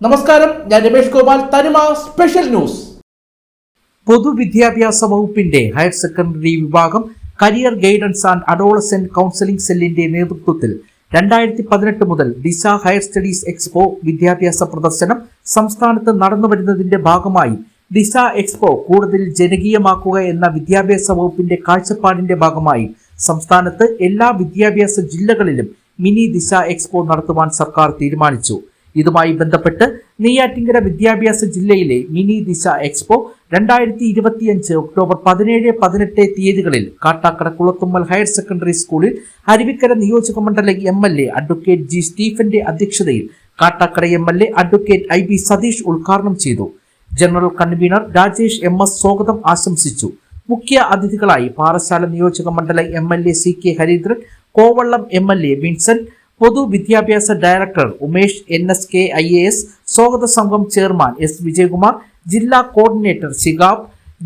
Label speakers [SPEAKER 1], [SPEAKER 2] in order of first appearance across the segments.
[SPEAKER 1] നമസ്കാരം ഞാൻ രമേഷ് ഗോപാൽ തനിമ സ്പെഷ്യൽ ന്യൂസ്. പൊതുവിദ്യാഭ്യാസ വകുപ്പിന്റെ ഹയർ സെക്കൻഡറി വിഭാഗം career guidance and adolescent counselling സെല്ലിന്റെ നേതൃത്വത്തിൽ രണ്ടായിരത്തി പതിനെട്ട് മുതൽ ദിശ ഹയർ സ്റ്റഡീസ് എക്സ്പോ വിദ്യാഭ്യാസ പ്രദർശനം സംസ്ഥാനത്ത് നടന്നുവരുന്നതിന്റെ ഭാഗമായി ദിശ എക്സ്പോ കൂടുതൽ ജനകീയമാക്കുക എന്ന വിദ്യാഭ്യാസ വകുപ്പിന്റെ കാഴ്ചപ്പാടിന്റെ ഭാഗമായി സംസ്ഥാനത്ത് എല്ലാ വിദ്യാഭ്യാസ ജില്ലകളിലും മിനി ദിശ എക്സ്പോ നടത്തുവാൻ സർക്കാർ തീരുമാനിച്ചു. ഇതുമായി ബന്ധപ്പെട്ട് നെയ്യാറ്റിങ്കര വിദ്യാഭ്യാസ ജില്ലയിലെ മിനി ദിശ എക്സ്പോ രണ്ടായിരത്തി ഇരുപത്തിയഞ്ച് ഒക്ടോബർ പതിനേഴ് പതിനെട്ട് തീയതികളിൽ കാട്ടാക്കട കുളത്തുമ്മൽ ഹയർ സെക്കൻഡറി സ്കൂളിൽ അരുവിക്കര നിയോജക മണ്ഡല M L A advocate G സ്റ്റീഫന്റെ അധ്യക്ഷതയിൽ Kattakkada M L A advocate I B Satheesh ഉദ്ഘാടനം ചെയ്തു. General convener Rajesh M S സ്വാഗതം ആശംസിച്ചു. മുഖ്യ അതിഥികളായി പാറശാല നിയോജക മണ്ഡലം M L A C K Harindran Kovalam M L A Vincent പൊതുവിദ്യാഭ്യാസ director Umesh N S K I A S സ്വാഗത സംഘം ചെയർമാൻ എസ് വിജയകുമാർ ജില്ലാ coordinator Shihab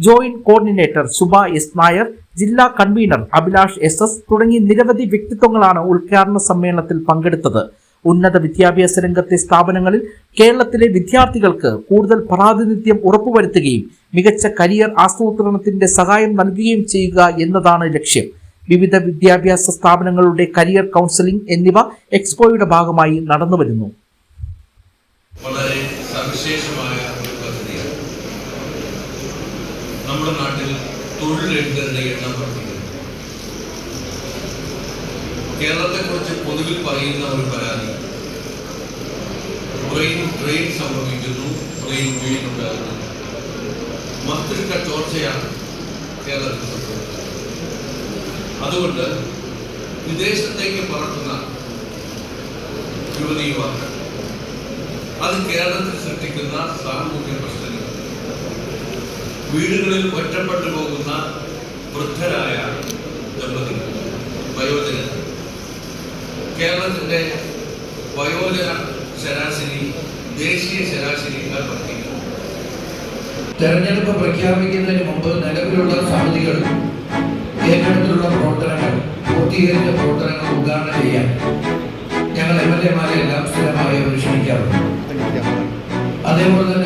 [SPEAKER 1] joint coordinator Suba S Nair ജില്ലാ കൺവീനർ അഭിലാഷ് എസ് എസ് തുടങ്ങി നിരവധി വ്യക്തിത്വങ്ങളാണ് ഉദ്ഘാടന സമ്മേളനത്തിൽ പങ്കെടുത്തത്. ഉന്നത വിദ്യാഭ്യാസ രംഗത്തെ സ്ഥാപനങ്ങളിൽ കേരളത്തിലെ വിദ്യാർത്ഥികൾക്ക് കൂടുതൽ പ്രാതിനിധ്യം ഉറപ്പുവരുത്തുകയും മികച്ച കരിയർ ആസൂത്രണത്തിന്റെ സഹായം നൽകുകയും ചെയ്യുക എന്നതാണ് ലക്ഷ്യം. വിവിധ വിദ്യാഭ്യാസ സ്ഥാപനങ്ങളുടെ കരിയർ കൗൺസിലിംഗ് എന്നിവ എക്സ്പോയുടെ ഭാഗമായി നടന്നുവരുന്നു.
[SPEAKER 2] വളരെ സവിശേഷമായ ഒരു പദ്ധതിയാണ്. നമ്മുടെ നാട്ടിൽ തൊഴിലെഴുത്തരുടെ എണ്ണം വർദ്ധിക്കുന്നു. കേരളത്തെക്കുറിച്ച് പൊതുവിൽ പറയുന്ന ഒരു പരാതി ബ്രെയിൻ ബ്രെയിൻ സംഭവിക്കുന്നു ബ്രെയിൻ വീഴുന്നുണ്ടാകുന്നു മസ്തിഷ്ക ചോർച്ചയാണ് കേരളത്തിൽ സംഭവിക്കുന്നത്. അതുകൊണ്ട് വിദേശത്തേക്ക് പറക്കുന്ന യുവതി യുവാക്കൾ അത് കേരളത്തിൽ സൃഷ്ടിക്കുന്ന സാമൂഹ്യ പ്രശ്നങ്ങൾ വീടുകളിൽ ഒറ്റപ്പെട്ടു പോകുന്ന വൃദ്ധരായ ദമ്പതികൾ വയോജന കേരളത്തിന്റെ വയോജന ശരാശരി ദേശീയ ശരാശരിയേക്കാൾ വർദ്ധിക്കുന്നു.
[SPEAKER 3] തെരഞ്ഞെടുപ്പ് പ്രഖ്യാപിക്കുന്നതിന് മുമ്പ് നിലവിലുള്ള സമിതികൾ പൂർത്തീകരിച്ച പ്രവർത്തനങ്ങൾ ഉദ്ഘാടനം ചെയ്യാൻ ഞങ്ങൾ എം എൽ എമാരെ എല്ലാം സ്ഥിരമായി അനുഷ്ഠിക്കാറുണ്ട് ക്ഷണിക്കാറുണ്ട് അതേപോലെ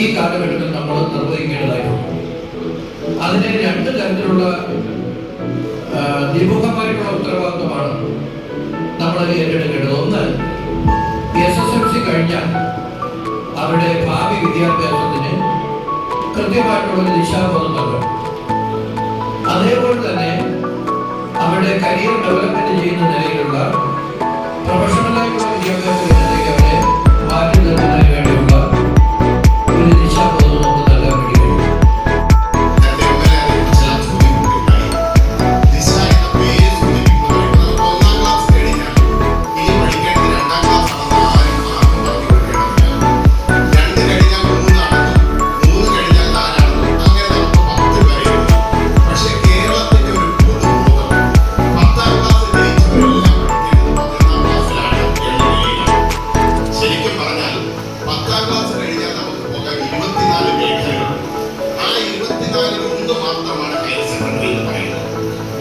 [SPEAKER 3] ഈ കാലഘട്ടത്തിൽ നമ്മൾ നിർവഹിക്കേണ്ടതായിട്ടുണ്ട്. അതിന് രണ്ട് തരത്തിലുള്ള നിമുഖമായിട്ടുള്ള ഉത്തരവാദിത്വമാണ് നമ്മൾ ഏറ്റെടുക്കേണ്ടത്. ഒന്ന് എസ് എസ് എൽ സി കഴിഞ്ഞാൽ അവരുടെ ഭാവി വിദ്യാഭ്യാസത്തിന് കൃത്യമായിട്ടുള്ള ദിശാബോധം നൽകണം. അതേപോലെ തന്നെ അവരുടെ കരിയർ ഡെവലപ്മെന്റ് ചെയ്യുന്ന നിലയിലുള്ള പ്രൊഫഷണലായിട്ടുള്ള
[SPEAKER 4] പറയുന്നത്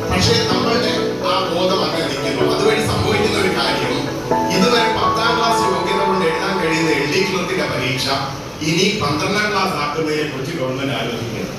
[SPEAKER 4] പക്ഷേ നമ്മളുടെ ആ ബോധം അങ്ങനെ നിൽക്കുന്നു. അതുവഴി സംഭവിക്കുന്ന ഒരു കാര്യം ഇതുവരെ പത്താം ക്ലാസ് യോഗ്യത കൊണ്ട് എഴുതാൻ കഴിയുന്ന എൽ ഡി ക്ലർക്കിന്റെ പരീക്ഷ ഇനി പന്ത്രണ്ടാം ക്ലാസ് ആക്കുന്നതിനെ കുറിച്ച് ഗവൺമെന്റ് ആലോചിക്കുന്നു.